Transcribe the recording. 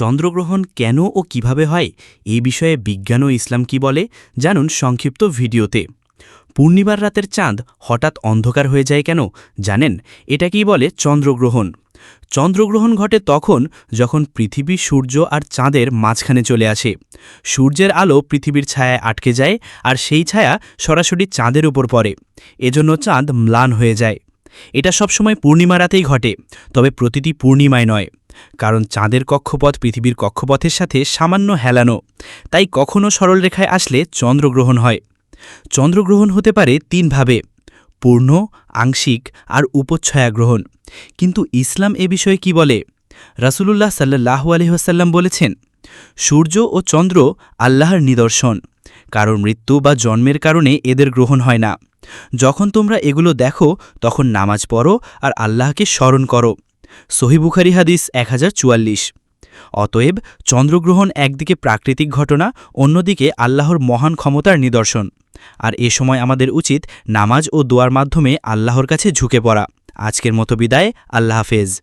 চন্দ্রগ্রহণ কেন ও কীভাবে হয় এই বিষয়ে বিজ্ঞান ও ইসলাম কি বলে, জানুন সংক্ষিপ্ত ভিডিওতে। পূর্ণিমার রাতের চাঁদ হঠাৎ অন্ধকার হয়ে যায় কেন, জানেন? এটা কি বলে চন্দ্রগ্রহণ? চন্দ্রগ্রহণ ঘটে তখন যখন পৃথিবী সূর্য আর চাঁদের মাঝখানে চলে আসে। সূর্যের আলো পৃথিবীর ছায়ায় আটকে যায় আর সেই ছায়া সরাসরি চাঁদের উপর পড়ে। এজন্য চাঁদ ম্লান হয়ে যায়। এটা সবসময় পূর্ণিমা রাতেই ঘটে, তবে প্রতিটি পূর্ণিমায় নয়। কারণ চাঁদের কক্ষপথ পৃথিবীর কক্ষপথের সাথে সামান্য হেলানো, তাই কখনও সরলরেখায় আসলে চন্দ্রগ্রহণ হয়। চন্দ্রগ্রহণ হতে পারে তিনভাবে পূর্ণ, আংশিক আর উপচ্ছয়া গ্রহণ কিন্তু ইসলাম এ বিষয়ে কি বলে? রাসূলুল্লাহ সাল্লাহ আলহিহাসাল্লাম বলেছেন, সূর্য ও চন্দ্র আল্লাহর নিদর্শন। কারণ মৃত্যু বা জন্মের কারণে এদের গ্রহণ হয় না। যখন তোমরা এগুলো দেখো, তখন নামাজ পড়ো আর আল্লাহকে স্মরণ করো। সহিবুখারি হাদিস এক হাজার চুয়াল্লিশ। অতএব চন্দ্রগ্রহণ একদিকে প্রাকৃতিক ঘটনা, অন্যদিকে আল্লাহর মহান ক্ষমতার নিদর্শন। আর এ সময় আমাদের উচিত নামাজ ও দোয়ার মাধ্যমে আল্লাহর কাছে ঝুঁকে পড়া। আজকের মতো বিদায়, আল্লাহ হাফেজ।